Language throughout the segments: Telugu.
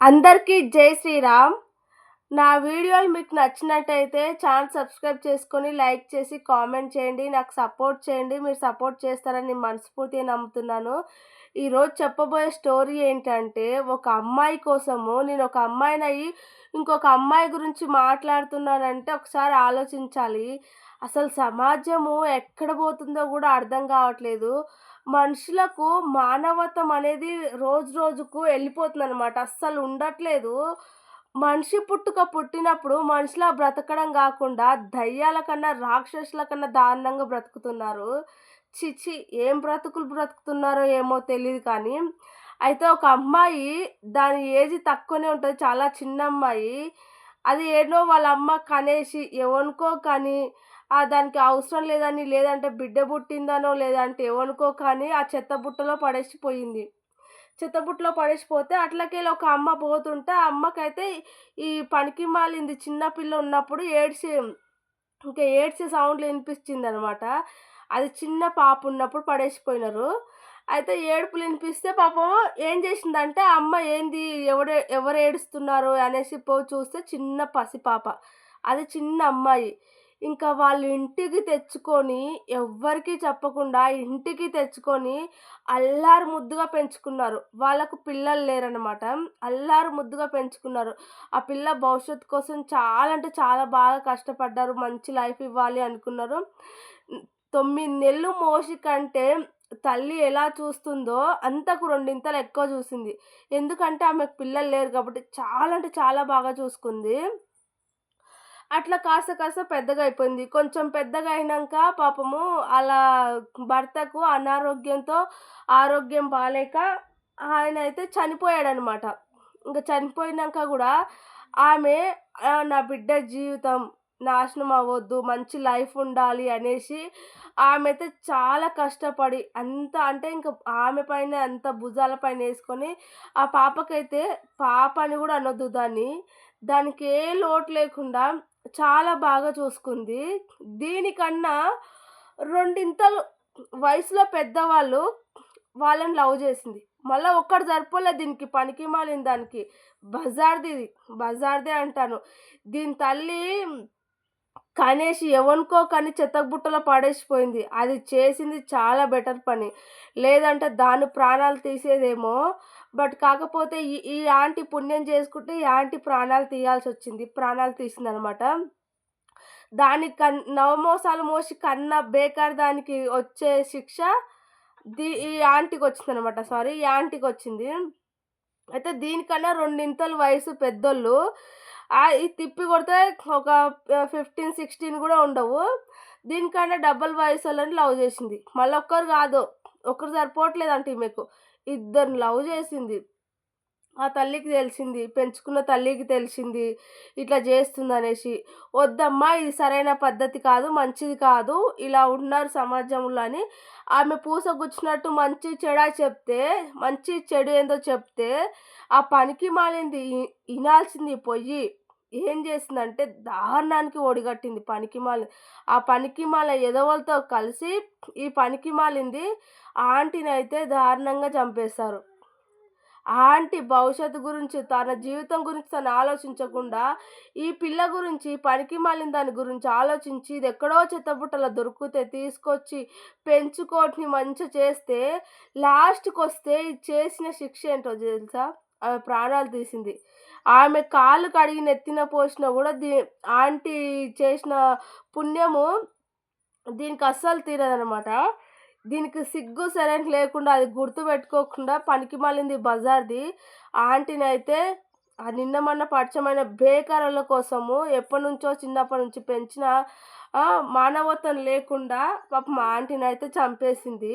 అందరికీ జై శ్రీరామ్. నా వీడియోలు మీకు నచ్చినట్టయితే ఛానల్ సబ్స్క్రైబ్ చేసుకొని లైక్ చేసి కామెంట్ చేయండి. నాకు సపోర్ట్ చేయండి. మీరు సపోర్ట్ చేస్తారని నేను మనస్ఫూర్తిగా నమ్ముతున్నాను. ఈరోజు చెప్పబోయే స్టోరీ ఏంటంటే ఒక అమ్మాయి కోసము నేను ఒక అమ్మాయిని అయ్యి ఇంకొక అమ్మాయి గురించి మాట్లాడుతున్నానంటే ఒకసారి ఆలోచించాలి. అసలు సమాజము ఎక్కడ పోతుందో కూడా అర్థం కావట్లేదు. మనుషులకు మానవత్వం అనేది రోజు రోజుకు వెళ్ళిపోతుంది అనమాట అస్సలు ఉండట్లేదు. మనిషి పుట్టుక పుట్టినప్పుడు మనిషిలా బ్రతకడం కాకుండా దయ్యాల కన్నా రాక్షసుల కన్నా దారుణంగా బ్రతుకుతున్నారు. చిచి ఏం బ్రతుకులు బ్రతుకుతున్నారో ఏమో తెలియదు కానీ. అయితే ఒక అమ్మాయి దాని ఏజ్ తక్కువనే ఉంటుంది. చాలా చిన్న అమ్మాయి. అది ఏదో వాళ్ళ అమ్మ కనేసి ఎవనుకో కానీ దానికి అవసరం లేదని లేదంటే బిడ్డ పుట్టిందనో లేదంటే ఏమనుకో కానీ ఆ చెత్త బుట్టలో పడేసిపోయింది. చెత్త బుట్టలో పడేసిపోతే అట్లకెళ్ళి ఒక అమ్మ పోతుంటే ఆ అమ్మకైతే ఈ పనికి మాలింది. చిన్నపిల్ల ఉన్నప్పుడు ఏడ్చి ఇంకా ఏడ్చే సౌండ్లు వినిపించింది అనమాట అది చిన్న పాప ఉన్నప్పుడు పడేసిపోయినారు. అయితే ఏడుపులు వినిపిస్తే పాపం ఏం చేసిందంటే అమ్మ ఏంది ఎవరు ఎవరు ఏడుస్తున్నారు అనేసి పో చూస్తే చిన్న పసిపాప అది చిన్న అమ్మాయి. ఇంకా వాళ్ళు ఇంటికి తెచ్చుకొని ఎవ్వరికీ చెప్పకుండా ఇంటికి తెచ్చుకొని అల్లారు ముద్దుగా పెంచుకున్నారు. వాళ్ళకు పిల్లలు లేరనమాట అల్లారు ముద్దుగా పెంచుకున్నారు. ఆ పిల్ల భవిష్యత్తు కోసం చాలా అంటే చాలా బాగా కష్టపడ్డారు. మంచి లైఫ్ ఇవ్వాలి అనుకున్నారు. తొమ్మిది నెలలు మోసి కంటే తల్లి ఎలా చూస్తుందో అంతకు రెండింతలు ఎక్కువ చూసింది. ఎందుకంటే ఆమెకు పిల్లలు లేరు కాబట్టి చాలా అంటే చాలా బాగా చూసుకుంది. అట్లా కాస్త కాస్త పెద్దగా అయిపోయింది. కొంచెం పెద్దగా అయినాక పాపము అలా భర్తకు అనారోగ్యంతో ఆరోగ్యం బాగాలేక ఆయన అయితే చనిపోయాడనమాట. ఇంకా చనిపోయినాక కూడా ఆమె నా బిడ్డ జీవితం నాశనం అవ్వద్దు మంచి లైఫ్ ఉండాలి అనేసి ఆమె అయితే చాలా కష్టపడి అంత అంటే ఇంకా ఆమె పైన అంత భుజాల పైన వేసుకొని ఆ పాపకైతే పాప అని కూడా అనొద్దు దాన్ని. దానికి ఏ లోటు లేకుండా చాలా బాగా చూసుకుంది. దీనికన్నా రెండింతలు వయసులో పెద్దవాళ్ళు వాళ్ళని లవ్ చేసింది. మళ్ళీ ఒక్కడు సరిపోలేదు దీనికి పనికి మాలిన దానికి. బజార్ది బజార్దే అంటాను. దీని తల్లి కనేసి ఎవనుకో కానీ చెత్తబుట్టలో పడేసిపోయింది. అది చేసింది చాలా బెటర్ పని. లేదంటే దాని ప్రాణాలు తీసేదేమో. బట్ కాకపోతే ఈ ఈ ఆంటీ పుణ్యం చేసుకుంటే ఈ ఆంటీ ప్రాణాలు తీయాల్సి వచ్చింది ప్రాణాలు తీసింది అనమాట దానికి కన్ నవమోసాలు మోసి కన్న బేకార్ దానికి వచ్చే శిక్ష దీ ఈ ఆంటీకి వచ్చింది అనమాట సారీ ఈ ఆంటీకి వచ్చింది. అయితే దీనికన్నా రెండింతలు వయసు పెద్దోళ్ళు. తిప్పి కొడితే ఒక ఫిఫ్టీన్ సిక్స్టీన్ కూడా ఉండవు. దీనికన్నా డబల్ వయసు వాళ్ళని లవ్ చేసింది. మళ్ళీ ఒక్కరు కాదు. ఒకరు సరిపోవట్లేదంట ఈమెకు. ఇద్దరిని లవ్ చేసింది. ఆ తల్లికి తెలిసింది పెంచుకున్న తల్లికి తెలిసింది ఇట్లా చేస్తుంది అనేసి వద్దమ్మా ఇది సరైన పద్ధతి కాదు మంచిది కాదు ఇలా ఉన్నారు సమాజంలో అని ఆమె పూస గుచ్చినట్టు మంచి చెడా చెప్తే మంచి చెడు ఏందో చెప్తే ఆ పనికి మాలింది వినాల్సింది పొయ్యి. ఏం చేసిందంటే దారుణానికి ఒడిగట్టింది పనికిమాలి ఆ పనికిమాల ఎదవలతో కలిసి ఈ పనికిమాలింది ఆంటీని అయితే దారుణంగా చంపేశారు. ఆంటీ భవిష్యత్తు గురించి తన జీవితం గురించి తను ఆలోచించకుండా ఈ పిల్ల గురించి పనికి మాలిన దాని గురించి ఆలోచించి ఇది ఎక్కడో చెత్తబుట్టలో దొరికితే తీసుకొచ్చి పెంచుకోటిని మంచిగా చేస్తే లాస్ట్కి వస్తే ఇది చేసిన శిక్ష ఏంటో తెలుసా? ఆమె ప్రాణాలు తీసింది. ఆమె కాళ్ళు కడిగి నెత్తిన పోసినా కూడా దీ ఆంటీ చేసిన పుణ్యము దీనికి అస్సలు తీరదనమాట దీనికి సిగ్గు సరైన లేకుండా అది గుర్తుపెట్టుకోకుండా పనికి మాలింది బజార్ది. ఆంటీని అయితే ఆ నిన్న మొన్న పరిచయమైన బేకరల కోసము ఎప్పటి నుంచో చిన్నప్పటి నుంచి పెంచిన మానవత్వం లేకుండా పాప మా ఆంటీని అయితే చంపేసింది.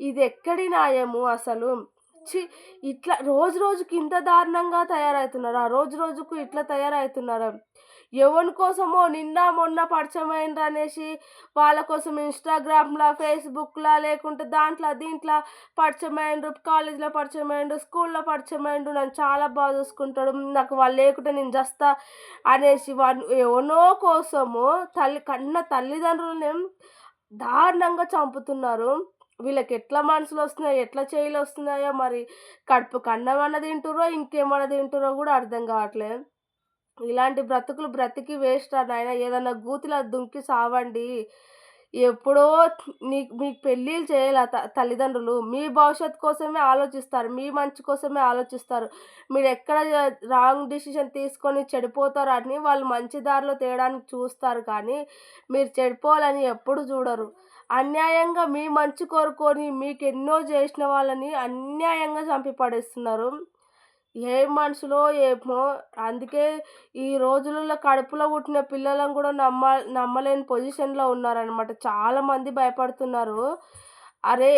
ఇది ఎక్కడి న్యాయము అసలు? చి ఇట్లా రోజు రోజుకి ఇంత దారుణంగా తయారవుతున్నారు ఆ రోజు రోజుకు ఇట్లా తయారవుతున్నారు ఎవరి కోసమో నిన్న మొన్న పరిచయం అనేసి వాళ్ళ కోసం ఇన్స్టాగ్రామ్లో ఫేస్బుక్లో లేకుంటే దాంట్లో దీంట్లో పరిచయమైండ్రు కాలేజీలో పరిచయం స్కూల్లో పరిచయం నన్ను చాలా బాగా చూసుకుంటాడు. నాకు వాళ్ళు లేకుంటే నేను జస్తా అనేసి వాళ్ళు ఎవనో కోసము తల్లి కన్న తల్లిదండ్రులని దారుణంగా చంపుతున్నారు. వీళ్ళకి ఎట్లా మనసులు వస్తున్నాయో ఎట్లా చేయలు వస్తున్నాయో మరి కడుపుకి అన్నం అన్న తింటుర్రో ఇంకేమన్నా తింటుర్రో కూడా అర్థం కావట్లేదు. ఇలాంటి బ్రతుకులు బ్రతికి వేస్ట్ రా నాయన. ఏదన్నా గూతిలో దుంకి సావండి. ఎప్పుడో నీ మీకు పెళ్ళిళ్ళు చేయాలి త తల్లిదండ్రులు? మీ భవిష్యత్తు కోసమే ఆలోచిస్తారు. మీ మంచి కోసమే ఆలోచిస్తారు. మీరు ఎక్కడ రాంగ్ డిసిషన్ తీసుకొని చెడిపోతారు అని వాళ్ళు మంచి దారిలో తేయడానికి చూస్తారు కానీ మీరు చెడిపోవాలని ఎప్పుడు చూడరు. అన్యాయంగా మీ మంచి కోరుకొని మీకు ఎన్నో చేసిన వాళ్ళని అన్యాయంగా చంపి పడేస్తున్నారు. ఏ మనసులో ఏమో. అందుకే ఈ రోజులలో కడుపులో పుట్టిన పిల్లలను కూడా నమ్మ నమ్మలేని పొజిషన్లో ఉన్నారనమాట చాలామంది భయపడుతున్నారు. అరే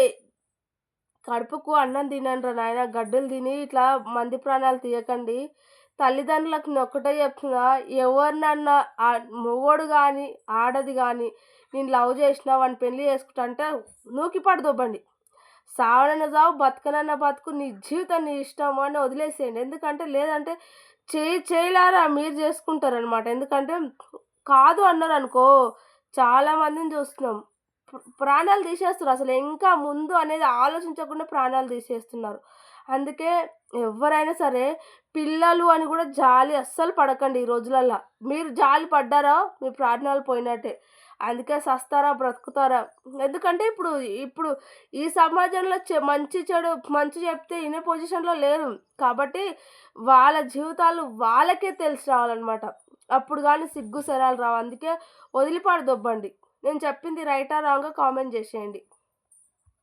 కడుపుకు అన్నం తినండి నాయన గడ్డలు తిని ఇట్లా మంది ప్రాణాలు తీయకండి. తల్లిదండ్రులకు నేను ఒక్కటే చెప్తున్నా ఎవరినన్నా మొగోడు కానీ ఆడది కానీ నేను లవ్ చేసిన వాడిని పెళ్ళి చేసుకుంటా అంటే నూకి పడదొబ్బండి సావనన్న సావు బతకనన్న బతుకు నీ జీవితం నీ ఇష్టం అని వదిలేసేయండి. ఎందుకంటే లేదంటే చేయి చేయలారా మీరు చేసుకుంటారనమాట ఎందుకంటే కాదు అన్నారు అనుకో చాలామందిని చూస్తున్నాం. ప్రాణాలు తీసేస్తారు అసలు ఇంకా ముందు అనేది ఆలోచించకుండా ప్రాణాలు తీసేస్తున్నారు. అందుకే ఎవరైనా సరే పిల్లలు అని కూడా జాలి అస్సలు పడకండి ఈ రోజులల్లో. మీరు జాలి పడ్డారా? మీ ప్రాణాలు పోయినట్టే. అందుకే సస్తారా బ్రతుకుతారా? ఎందుకంటే ఇప్పుడు ఇప్పుడు ఈ సమాజంలో చె మంచి చెడు మంచి చెప్తే ఇనే పొజిషన్లో లేరు. కాబట్టి వాళ్ళ జీవితాలు వాళ్ళకే తెలిసి రావాలన్నమాట. అప్పుడు కానీ సిగ్గు సరాలు రావు. అందుకే వదిలిపాడు దొబ్బండి. నేను చెప్పింది రైటా రాంగ్గా కామెంట్ చేసేయండి.